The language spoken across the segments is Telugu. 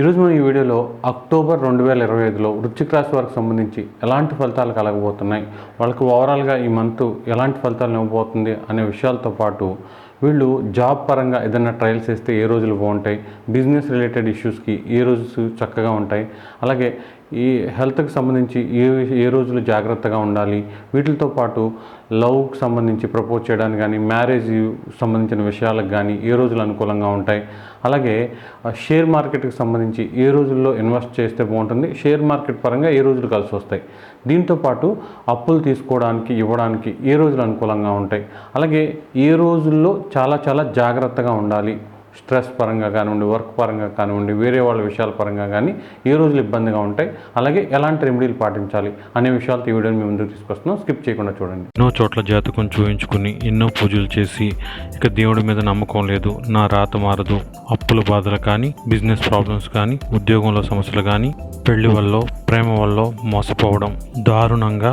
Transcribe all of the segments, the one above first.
ఈరోజు మనం ఈ వీడియోలో అక్టోబర్ రెండు వేల ఇరవై ఐదులో వృచ్చిక రాశి వారికి సంబంధించి ఎలాంటి ఫలితాలు కలగబోతున్నాయి? వాళ్ళకి ఓవరాల్గా ఈ మంత్ ఎలాంటి ఫలితాలు ఇవ్వబోతుంది అనే విషయాలతో పాటు వీళ్ళు జాబ్ పరంగా ఏదైనా ట్రయల్స్ వేస్తే ఏ రోజులు బాగుంటాయి? బిజినెస్ రిలేటెడ్ ఇష్యూస్కి ఏ రోజు చక్కగా ఉంటాయి? అలాగే ఈ హెల్త్కి సంబంధించి ఏ ఏ రోజులు జాగ్రత్తగా ఉండాలి? వీటితో పాటు లవ్కి సంబంధించి ప్రపోజ్ చేయడానికి కానీ మ్యారేజ్ సంబంధించిన విషయాలకు కానీ ఏ రోజులు అనుకూలంగా ఉంటాయి? అలాగే షేర్ మార్కెట్కి సంబంధించి ఏ రోజుల్లో ఇన్వెస్ట్ చేస్తే బాగుంటుంది? షేర్ మార్కెట్ పరంగా ఏ రోజులు కలిసి వస్తాయి? దీంతో పాటు అప్పులు తీసుకోవడానికి ఇవ్వడానికి ఏ రోజులు అనుకూలంగా ఉంటాయి? అలాగే ఏ రోజుల్లో చాలా చాలా జాగ్రత్తగా ఉండాలి? స్ట్రెస్ పరంగా కానివ్వండి వర్క్ పరంగా కానివ్వండి వేరే వాళ్ళ విషయాల పరంగా కానీ ఏ రోజులు ఇబ్బందిగా ఉంటాయి అలాగే ఎలాంటి రెమెడీలు పాటించాలి అనే విషయాలతో ఈ వీడియోని మేము ముందుకు తీసుకొస్తున్నాం. స్కిప్ చేయకుండా చూడండి. ఎన్నో చోట్ల జాతకం చూపించుకుని ఎన్నో పూజలు చేసి ఇక దేవుడి మీద నమ్మకం లేదు నా రాత మారదు అప్పుల బాధలు కానీ బిజినెస్ ప్రాబ్లమ్స్ కానీ ఉద్యోగంలో సమస్యలు కానీ పెళ్ళి వల్ల ప్రేమ వల్ల మోసపోవడం దారుణంగా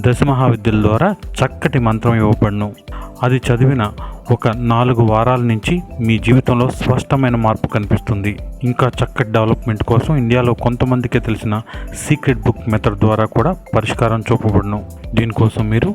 దశ మహావిద్యల ద్వారా చక్కటి మంత్రం ఇవ్వబడును. అది చదివిన ఒక నాలుగు వారాల నుంచి మీ జీవితంలో స్పష్టమైన మార్పు కనిపిస్తుంది. ఇంకా చక్కటి డెవలప్మెంట్ కోసం ఇండియాలో కొంతమందికే తెలిసిన సీక్రెట్ బుక్ మెథడ్ ద్వారా కూడా పరిష్కారం చూపబడును. దీనికోసం మీరు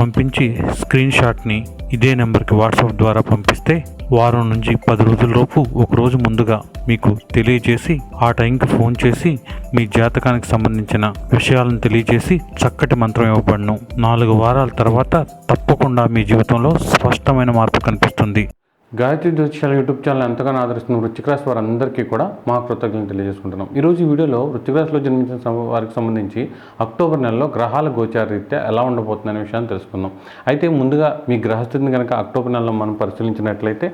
పంపించి స్క్రీన్ షాట్ని ఇదే నెంబర్కి వాట్సాప్ ద్వారా పంపిస్తే వారం నుంచి పది రోజులలోపు ఒక రోజు ముందుగా మీకు తెలియజేసి ఆ టైంకి ఫోన్ చేసి మీ జాతకానికి సంబంధించిన విషయాలను తెలియజేసి చక్కటి మంత్రం ఇవ్వబడను. నాలుగు వారాల తర్వాత తప్పకుండా మీ జీవితంలో స్పష్టమైన మార్పు కనిపిస్తుంది. గాయత్రి జ్యోతిషాల యూట్యూబ్ ఛానల్ ఎంతగానో ఆదరిస్తున్న వృశ్చిక రాశి వారందరికీ కూడా మా కృతజ్ఞతలు తెలియజేసుకుంటున్నాం. ఈరోజు ఈ వీడియోలో వృశ్చిక రాశిలో జన్మించిన సం- వారికి సంబంధించి అక్టోబర్ నెలలో గ్రహాల గోచార రీత్యా ఎలా ఉండబోతుందనే విషయాన్ని తెలుసుకుందాం. అయితే ముందుగా మీ గ్రహస్థితిని కనుక అక్టోబర్ నెలలో మనం పరిశీలించినట్లయితే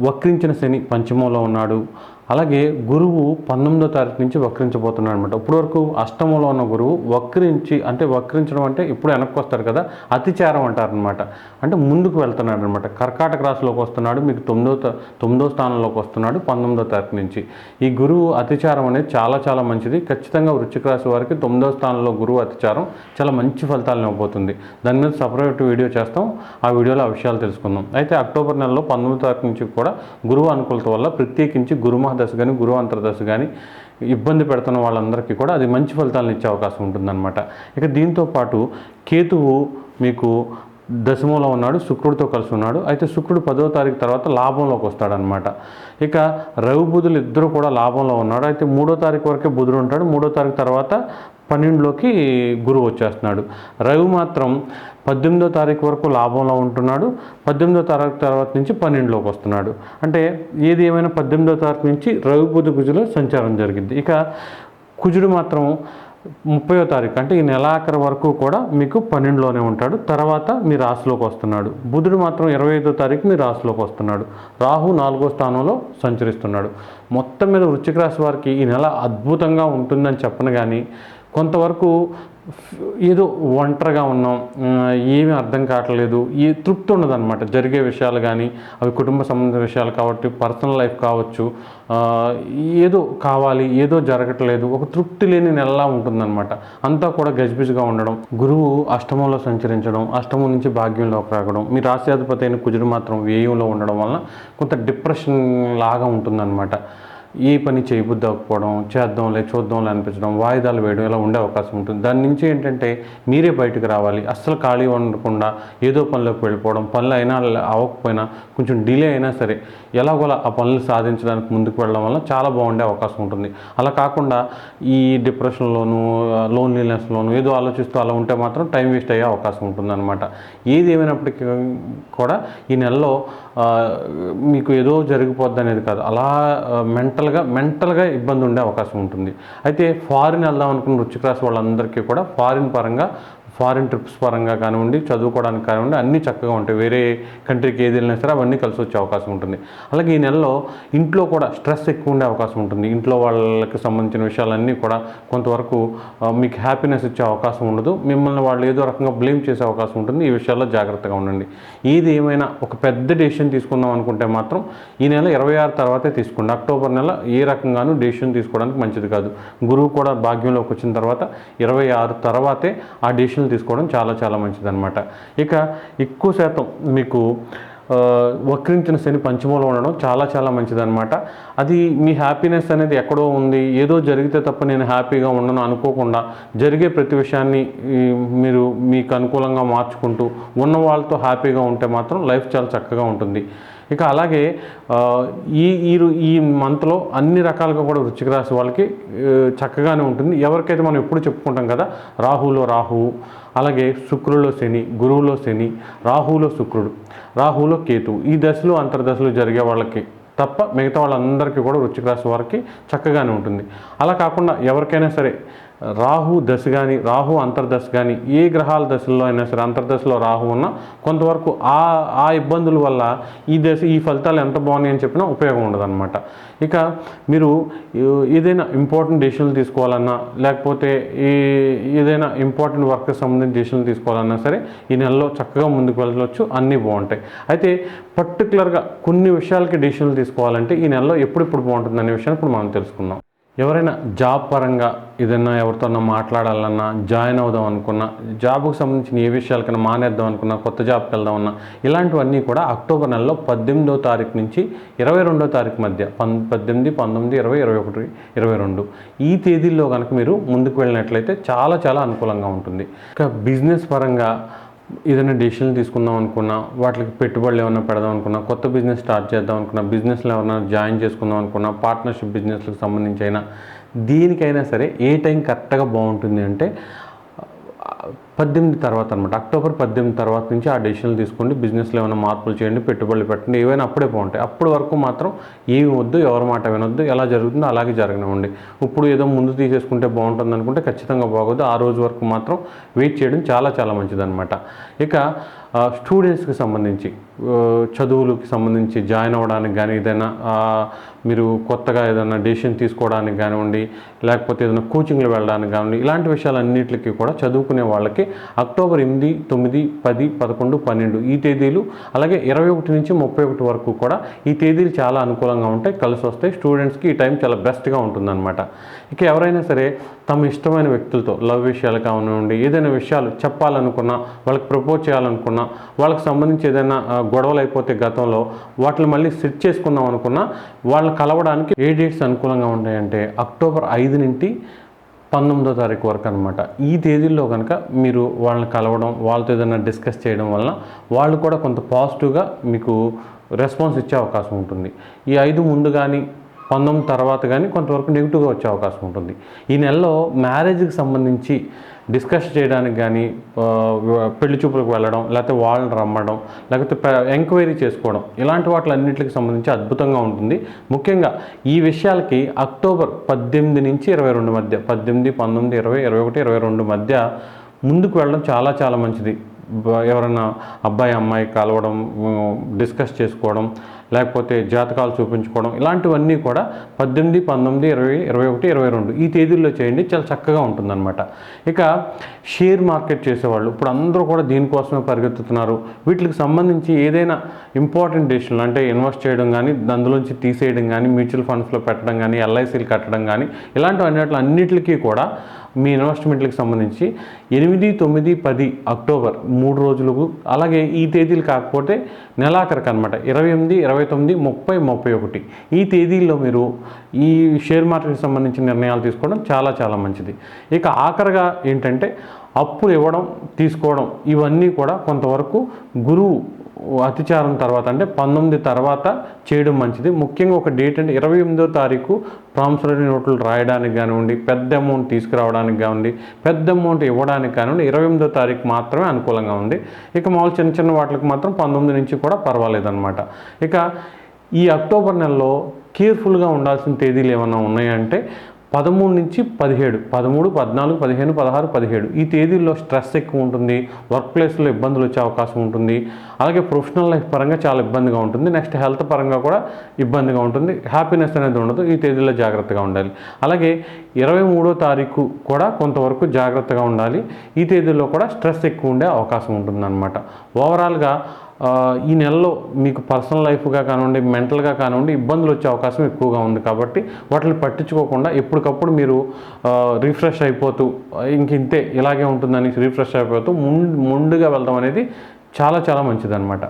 వక్రించిన శని పంచమంలో ఉన్నాడు. అలాగే గురువు పంతొమ్మిదో తారీఖు నుంచి వక్రించబోతున్నాడు అనమాట ఇప్పటి వరకు అష్టమంలో ఉన్న గురువు వక్రించి అంటే వక్రించడం అంటే ఇప్పుడు వెనక్కి వస్తారు కదా అతిచారం అంటారనమాట అంటే ముందుకు వెళ్తున్నాడు అనమాట కర్కాటక రాశిలోకి వస్తున్నాడు మీకు తొమ్మిదో తొమ్మిదో స్థానంలోకి వస్తున్నాడు పంతొమ్మిదో తారీఖు నుంచి. ఈ గురువు అతిచారం అనేది చాలా చాలా మంచిది. ఖచ్చితంగా వృశ్చిక రాశి వారికి తొమ్మిదో స్థానంలో గురువు అతిచారం చాలా మంచి ఫలితాలను ఇవ్వబోతుంది. దాని మీద సపరేట్ వీడియో చేస్తాం. ఆ వీడియోలో ఆ విషయాలు తెలుసుకుందాం. అయితే అక్టోబర్ నెలలో పంతొమ్మిదో తారీఖు నుంచి కూడా గురువు అనుకూలత వల్ల ప్రత్యేకించి గురుమహ మహాదశ కానీ గురువు అంతర్దశ కానీ ఇబ్బంది పెడుతున్న వాళ్ళందరికీ కూడా అది మంచి ఫలితాలను ఇచ్చే అవకాశం ఉంటుందన్నమాట. ఇక దీంతో పాటు కేతువు మీకు దశమంలో ఉన్నాడు శుక్రుడితో కలిసి ఉన్నాడు. అయితే శుక్రుడు పదో తారీఖు తర్వాత లాభంలోకి వస్తాడనమాట ఇక రవి బుధులు ఇద్దరు కూడా లాభంలో ఉన్నాడు అయితే మూడో తారీఖు వరకే బుధుడు ఉంటాడు. మూడో తారీఖు తర్వాత పన్నెండులోకి గురువు వచ్చేస్తున్నాడు. రవి మాత్రం పద్దెనిమిదో తారీఖు వరకు లాభంలో ఉంటున్నాడు. పద్దెనిమిదో తారీఖు తర్వాత నుంచి పన్నెండులోకి వస్తున్నాడు. అంటే ఏది ఏమైనా పద్దెనిమిదో తారీఖు నుంచి రవి బుధ కుజులో సంచారం జరిగింది. ఇక కుజుడు మాత్రం ముప్పయో తారీఖు అంటే ఈ నెలాఖరు వరకు కూడా మీకు పన్నెండులోనే ఉంటాడు. తర్వాత మీ రాశిలోకి వస్తున్నాడు. బుధుడు మాత్రం ఇరవై ఐదో తారీఖు మీ రాశిలోకి వస్తున్నాడు. రాహు నాలుగో స్థానంలో సంచరిస్తున్నాడు. మొత్తం మీద వృశ్చిక రాశి వారికి ఈ నెల అద్భుతంగా ఉంటుందని చెప్పను కానీ కొంతవరకు ఏదో ఒంటరిగా ఉన్నాం ఏమీ అర్థం కావట్లేదు ఏ తృప్తి ఉండదన్నమాట. జరిగే విషయాలు కానీ అవి కుటుంబ సంబంధ విషయాలు కాబట్టి పర్సనల్ లైఫ్ కావచ్చు ఏదో కావాలి ఏదో జరగట్లేదు ఒక తృప్తి లేని నెలలా ఉంటుందన్నమాట. అంతా కూడా గజిబిజిగా ఉండడం గురువు అష్టమంలో సంచరించడం అష్టమం నుంచి భాగ్యంలోకి రాగడం మీ రాశ్యాధిపతి అయిన కుజుడు మాత్రం వ్యయంలో ఉండడం వలన కొంత డిప్రెషన్ లాగా ఉంటుందన్నమాట. ఏ పని చేయబుద్ధి అవ్వకపోవడం చేద్దాంలే చూద్దాంలే అనిపించడం వాయిదాలు వేయడం ఇలా ఉండే అవకాశం ఉంటుంది. దాని నుంచి ఏంటంటే మీరే బయటకు రావాలి. అస్సలు ఖాళీ ఉండకుండా ఏదో పనిలోకి వెళ్ళిపోవడం పనులు అయినా అవ్వకపోయినా కొంచెం డిలే అయినా సరే ఎలాగోలా ఆ పనులు సాధించడానికి ముందుకు వెళ్ళడం వల్ల చాలా బాగుండే అవకాశం ఉంటుంది. అలా కాకుండా ఈ డిప్రెషన్లోను లోన్లీనెస్లోను ఏదో ఆలోచిస్తూ అలా ఉంటే మాత్రం టైం వేస్ట్ అయ్యే అవకాశం ఉంటుందన్నమాట. ఏది ఏమైనప్పటికీ కూడా ఈ నెలలో మీకు ఏదో జరిగిపోద్ది అనేది కాదు. అలా మెంటల్గా మెంటల్గా ఇబ్బంది ఉండే అవకాశం ఉంటుంది. అయితే ఫారిన్ వెళ్దాం అనుకున్న రుచిక రాశి వాళ్ళందరికీ కూడా ఫారిన్ పరంగా ఫారిన్ ట్రిప్స్ పరంగా కానివ్వండి చదువుకోవడానికి కానివ్వండి అన్నీ చక్కగా ఉంటాయి. వేరే కంట్రీకి ఏది వెళ్ళినా సరే అవన్నీ కలిసి వచ్చే అవకాశం ఉంటుంది. అలాగే ఈ నెలలో ఇంట్లో కూడా స్ట్రెస్ ఎక్కువ ఉండే అవకాశం ఉంటుంది. ఇంట్లో వాళ్ళకి సంబంధించిన విషయాలన్నీ కూడా కొంతవరకు మీకు హ్యాపీనెస్ ఇచ్చే అవకాశం ఉండదు. మిమ్మల్ని వాళ్ళు ఏదో రకంగా బ్లేమ్ చేసే అవకాశం ఉంటుంది. ఈ విషయాల్లో జాగ్రత్తగా ఉండండి. ఏది ఏమైనా ఒక పెద్ద డెసిషన్ తీసుకుందాం అనుకుంటే మాత్రం ఈ నెల ఇరవై ఆరు తర్వాతే తీసుకోండి. అక్టోబర్ నెల ఏ రకంగానూ డెసిషన్ తీసుకోవడానికి మంచిది కాదు. గురువు కూడా భాగ్యంలోకి వచ్చిన తర్వాత ఇరవై ఆరు తర్వాతే ఆ డెసిషన్లు తీసుకోవడం చాలా చాలా మంచిదన్నమాట. ఇక ఎక్కువ శాతం మీకు వక్రించిన శని పంచమంలో ఉండడం చాలా చాలా మంచిదన్నమాట. అది మీ హ్యాపీనెస్ అనేది ఎక్కడో ఉంది. ఏదో జరిగితే తప్ప నేను హ్యాపీగా ఉండను అనుకోకుండా జరిగే ప్రతి విషయాన్ని మీరు మీకు అనుకూలంగా మార్చుకుంటూ ఉన్న వాళ్ళతో హ్యాపీగా ఉంటే మాత్రం లైఫ్ చాలా చక్కగా ఉంటుంది. ఇక అలాగే ఈ ఈ ఈ మంత్లో అన్ని రకాలుగా కూడా వృచ్చిక రాశి వాళ్ళకి చక్కగానే ఉంటుంది. ఎవరికైతే మనం ఎప్పుడు చెప్పుకుంటాం కదా రాహులో రాహువు అలాగే శుక్రులో శని గురువులో శని రాహులో శుక్రుడు రాహులో కేతు ఈ దశలు అంతర్దశలు జరిగే వాళ్ళకి తప్ప మిగతా వాళ్ళందరికీ కూడా వృచ్చిక రాశి వారికి చక్కగానే ఉంటుంది. అలా కాకుండా ఎవరికైనా సరే రాహు దశ కానీ రాహు అంతర్దశ కానీ ఏ గ్రహాల దశల్లో అయినా సరే అంతర్దశలో రాహు ఉన్నా కొంతవరకు ఆ ఆ ఇబ్బందుల వల్ల ఈ దశ ఈ ఫలితాలు ఎంత బాగున్నాయి అని చెప్పినా ఉపయోగం ఉండదన్నమాట. ఇక మీరు ఏదైనా ఇంపార్టెంట్ డెసిషన్లు తీసుకోవాలన్నా లేకపోతే ఈ ఏదైనా ఇంపార్టెంట్ వర్క్ సంబంధించిన డెసిషన్లు తీసుకోవాలన్నా సరే ఈ నెలలో చక్కగా ముందుకు వెళ్ళవచ్చు అన్నీ బాగుంటాయి. అయితే పర్టికులర్గా కొన్ని విషయాలకి డెసిషన్లు తీసుకోవాలంటే ఈ నెలలో ఎప్పుడెప్పుడు బాగుంటుంది అనే విషయాన్ని ఇప్పుడు మనం తెలుసుకుందాం. ఎవరైనా జాబ్ పరంగా ఏదైనా ఎవరితోనో మాట్లాడాలన్నా జాయిన్ అవుదాం అనుకున్నా జాబ్కు సంబంధించిన ఏ విషయాలకైనా మానేద్దాం అనుకున్నా కొత్త జాబ్కి వెళ్దామన్నా ఇలాంటివన్నీ కూడా అక్టోబర్ నెలలో పద్దెనిమిదో తారీఖు నుంచి ఇరవై రెండో తారీఖు మధ్య పన్ పద్దెనిమిది పంతొమ్మిది ఇరవై ఇరవై ఒకటి ఇరవై రెండు ఈ తేదీల్లో కనుక మీరు ముందుకు వెళ్ళినట్లయితే చాలా చాలా అనుకూలంగా ఉంటుంది. ఇక బిజినెస్ పరంగా ఏదైనా డిసిషన్లు తీసుకుందాం అనుకున్నా వాటికి పెట్టుబడులు ఏమైనా పెడదాం అనుకున్నా కొత్త బిజినెస్ స్టార్ట్ చేద్దాం అనుకున్నా బిజినెస్లో ఏమైనా జాయిన్ చేసుకుందాం అనుకున్నా పార్ట్నర్షిప్ బిజినెస్లకు సంబంధించి అయినా దీనికైనా సరే ఏ టైం కరెక్ట్గా బాగుంటుంది అంటే పద్దెనిమిది తర్వాత అనమాట అక్టోబర్ పద్దెనిమిది తర్వాత నుంచి ఆ డెసిషన్లు తీసుకోండి బిజినెస్లో ఏమైనా మార్పులు చేయండి పెట్టుబడులు పెట్టండి ఏవైనా అప్పుడే బాగుంటాయి. అప్పటి వరకు మాత్రం ఏమి వద్దు ఎవరి మాట వినొద్దు ఎలా జరుగుతుందో అలాగే జరగనివ్వండి. ఇప్పుడు ఏదో ముందు తీసేసుకుంటే బాగుంటుంది అనుకుంటే ఖచ్చితంగా బాగోదు. ఆ రోజు వరకు మాత్రం వెయిట్ చేయడం చాలా చాలా మంచిదన్నమాట. ఇక స్టూడెంట్స్కి సంబంధించి చదువులకి సంబంధించి జాయిన్ అవ్వడానికి కానీ ఏదైనా మీరు కొత్తగా ఏదైనా డెసిషన్ తీసుకోవడానికి కానివ్వండి లేకపోతే ఏదైనా కోచింగ్లు వెళ్ళడానికి కానివ్వండి ఇలాంటి విషయాలన్నింటికి కూడా చదువుకునే వాళ్ళకి అక్టోబర్ ఎనిమిది తొమ్మిది పది పదకొండు పన్నెండు ఈ తేదీలు అలాగే ఇరవై ఒకటి నుంచి ముప్పై ఒకటి వరకు కూడా ఈ తేదీలు చాలా అనుకూలంగా ఉంటాయి కలిసి వస్తాయి స్టూడెంట్స్కి ఈ టైం చాలా బెస్ట్గా ఉంటుందన్నమాట. ఇక ఎవరైనా సరే తమ ఇష్టమైన వ్యక్తులతో లవ్ విషయాలు కానివ్వండి ఏదైనా విషయాలు చెప్పాలనుకున్నా వాళ్ళకి ప్రపోజ్ చేయాలనుకున్నా వాళ్ళకి సంబంధించి ఏదైనా గొడవలు అయిపోతే గతంలో వాటిని మళ్ళీ సెట్ చేసుకుందాం అనుకున్నా వాళ్ళని కలవడానికి ఏ డేట్స్ అనుకూలంగా ఉంటాయంటే అక్టోబర్ ఐదు నుండి పంతొమ్మిదో తారీఖు వరకు అనమాట ఈ తేదీల్లో కనుక మీరు వాళ్ళని కలవడం వాళ్ళతో ఏదైనా డిస్కస్ చేయడం వలన వాళ్ళు కూడా కొంత పాజిటివ్గా మీకు రెస్పాన్స్ ఇచ్చే అవకాశం ఉంటుంది. ఈ ఐదు ముందు కానీ పంతొమ్మిది తర్వాత కానీ కొంతవరకు నెగిటివ్గా వచ్చే అవకాశం ఉంటుంది. ఈ నెలలో మ్యారేజ్కి సంబంధించి డిస్కస్ చేయడానికి కానీ పెళ్ళి చూపులకు వెళ్ళడం లేకపోతే వాళ్ళని రమ్మడం లేకపోతే ఎంక్వైరీ చేసుకోవడం ఇలాంటి వాటిలన్నింటికి సంబంధించి అద్భుతంగా ఉంటుంది. ముఖ్యంగా ఈ విషయాలకి అక్టోబర్ పద్దెనిమిది నుంచి ఇరవై రెండు మధ్య పద్దెనిమిది పంతొమ్మిది ఇరవై ఇరవై ఒకటి ఇరవై రెండు మధ్య ముందుకు వెళ్ళడం చాలా చాలా మంచిది. ఎవరైనా అబ్బాయి అమ్మాయి కలవడం డిస్కస్ చేసుకోవడం లేకపోతే జాతకాలు చూపించుకోవడం ఇలాంటివన్నీ కూడా పద్దెనిమిది పంతొమ్మిది ఇరవై ఇరవై ఒకటి ఇరవై రెండు ఈ తేదీల్లో చేయండి. చాలా చక్కగా ఉంటుందన్నమాట. ఇక షేర్ మార్కెట్ చేసేవాళ్ళు ఇప్పుడు అందరూ కూడా దీనికోసమే పరిగెత్తుతున్నారు. వీటికి సంబంధించి ఏదైనా ఇంపార్టెంట్ డెసిషన్లు అంటే ఇన్వెస్ట్ చేయడం కానీ అందులోంచి తీసేయడం కానీ మ్యూచువల్ ఫండ్స్లో పెట్టడం కానీ ఎల్ఐసీలు కట్టడం కానీ ఇలాంటివి అన్నిటికీ కూడా మీ ఇన్వెస్ట్మెంట్లకు సంబంధించి ఎనిమిది తొమ్మిది పది అక్టోబర్ మూడు రోజులకు అలాగే ఈ తేదీలు కాకపోతే నెలాఖరికి అనమాట ఇరవై ఎనిమిది ఇరవై ఇరవై తొమ్మిది ముప్పై ముప్పై ఒకటి. ఈ తేదీల్లో మీరు ఈ షేర్ మార్కెట్కి సంబంధించిన నిర్ణయాలు తీసుకోవడం చాలా చాలా మంచిది. ఇక ఆఖరిగా ఏంటంటే అప్పులు ఇవ్వడం తీసుకోవడం ఇవన్నీ కూడా కొంతవరకు గురువు అతిచారం తర్వాత అంటే పంతొమ్మిది తర్వాత చేయడం మంచిది. ముఖ్యంగా ఒక డేట్ అంటే ఇరవై ఎనిమిదో తారీఖు ప్రామిసరీ నోట్లు రాయడానికి కానివ్వండి పెద్ద అమౌంట్ తీసుకురావడానికి కానివ్వండి పెద్ద అమౌంట్ ఇవ్వడానికి కానివ్వండి ఇరవై ఎనిమిదో తారీఖు మాత్రమే అనుకూలంగా ఉంది. ఇక మామూలు చిన్న చిన్న వాటికి మాత్రం పంతొమ్మిది నుంచి కూడా పర్వాలేదన్నమాట. ఇక ఈ అక్టోబర్ నెలలో కేర్ఫుల్గా ఉండాల్సిన తేదీలు ఏమైనా ఉన్నాయంటే పదమూడు నుంచి పదిహేడు పదమూడు పద్నాలుగు పదిహేను పదహారు పదిహేడు. ఈ తేదీల్లో స్ట్రెస్ ఎక్కువ ఉంటుంది వర్క్ ప్లేస్లో ఇబ్బందులు వచ్చే అవకాశం ఉంటుంది. అలాగే ప్రొఫెషనల్ లైఫ్ పరంగా చాలా ఇబ్బందిగా ఉంటుంది. నెక్స్ట్ హెల్త్ పరంగా కూడా ఇబ్బందిగా ఉంటుంది. హ్యాపీనెస్ అనేది ఉండదు. ఈ తేదీల్లో జాగ్రత్తగా ఉండాలి. అలాగే ఇరవై మూడో తారీఖు కూడా కొంతవరకు జాగ్రత్తగా ఉండాలి. ఈ తేదీల్లో కూడా స్ట్రెస్ ఎక్కువ ఉండే అవకాశం ఉంటుందన్నమాట. ఓవరాల్గా ఈ నెలలో మీకు పర్సనల్ లైఫ్గా కానివ్వండి మెంటల్గా కానివ్వండి ఇబ్బందులు వచ్చే అవకాశం ఎక్కువగా ఉంది కాబట్టి వాటిని పట్టించుకోకుండా ఎప్పటికప్పుడు మీరు రిఫ్రెష్ అయిపోతూ ఇంక ఇంతే ఇలాగే ఉంటుందని రిఫ్రెష్ అయిపోతూ ముందు ముందుగా వెళ్ళడం అనేది చాలా చాలా మంచిదన్నమాట.